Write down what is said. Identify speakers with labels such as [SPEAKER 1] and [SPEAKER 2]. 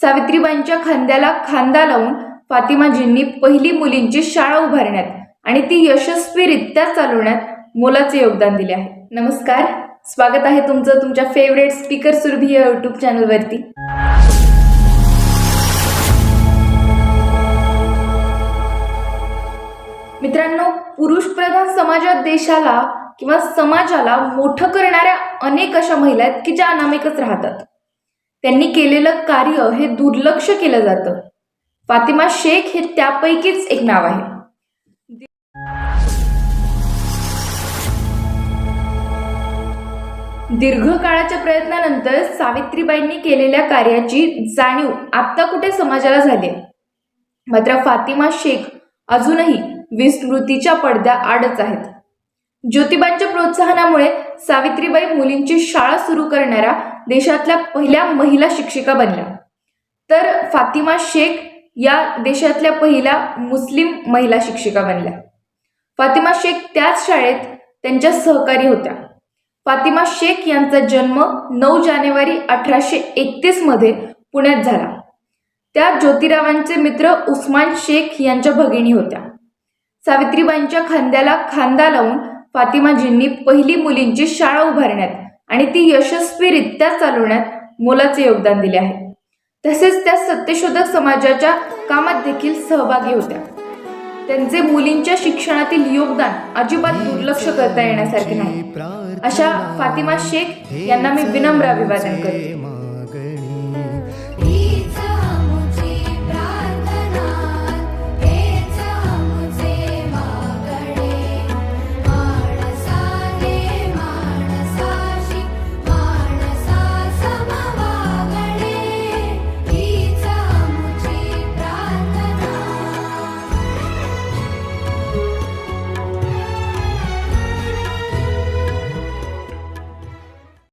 [SPEAKER 1] सावित्रीबाईंच्या खांद्याला खांदा लावून फातिमाजींनी पहिली मुलींची शाळा उभारण्यात आणि ती यशस्वीरित्या चालवण्यात मोलाचे योगदान दिले आहे. नमस्कार. स्वागत आहे तुमचं तुमच्या फेवरेट स्पीकर सुरभी या युट्यूब चॅनलवरती मित्रांनो पुरुषप्रधान समाजात देशाला किंवा समाजाला मोठं करणाऱ्या अनेक अशा महिला आहेत की ज्या अनामिकच राहतात. त्यांनी केलेलं कार्य हे दुर्लक्ष केलं जातं. फातिमा शेख हे त्यापैकीच एक नाव आहे. दीर्घकाळाच्या प्रयत्नानंतर सावित्रीबाईंनी केलेल्या कार्याची जाणीव आत्ता कुठे समाजाला झाली? आहे. मात्र फातिमा शेख अजूनही विस्मृतीच्या पडद्या आडच आहेत. ज्योतिबांच्या प्रोत्साहनामुळे सावित्रीबाई मुलींची शाळा सुरू करणाऱ्या देशातल्या पहिल्या महिला शिक्षिका बनल्या. तर फातिमा शेख या देशातल्या पहिल्या मुस्लिम महिला शिक्षिका बनल्या. फातिमा शेख त्याच शाळेत त्यांच्या सहकारी होत्या. फातिमा शेख यांचा जन्म नऊ जानेवारी अठराशे एकतीसमध्ये पुण्यात झाला. त्या ज्योतिरावांचे मित्र उस्मान शेख यांच्या भगिनी होत्या. सावित्रीबाईंच्या खांद्याला खांदा लावून फातिमाजींनी पहिली मुलींची शाळा उभारण्यात आणि ती यशस्वीरित्या चालवण्यात मोलाचे योगदान दिले आहे. तसेच त्या सत्यशोधक समाजाच्या कामात देखील सहभागी होत्या. त्यांचे मुलींच्या शिक्षणातील योगदान अजिबात दुर्लक्ष करता येण्यासारखे नाही. अशा फातिमा शेख यांना मी विनम्र अभिवादन करते.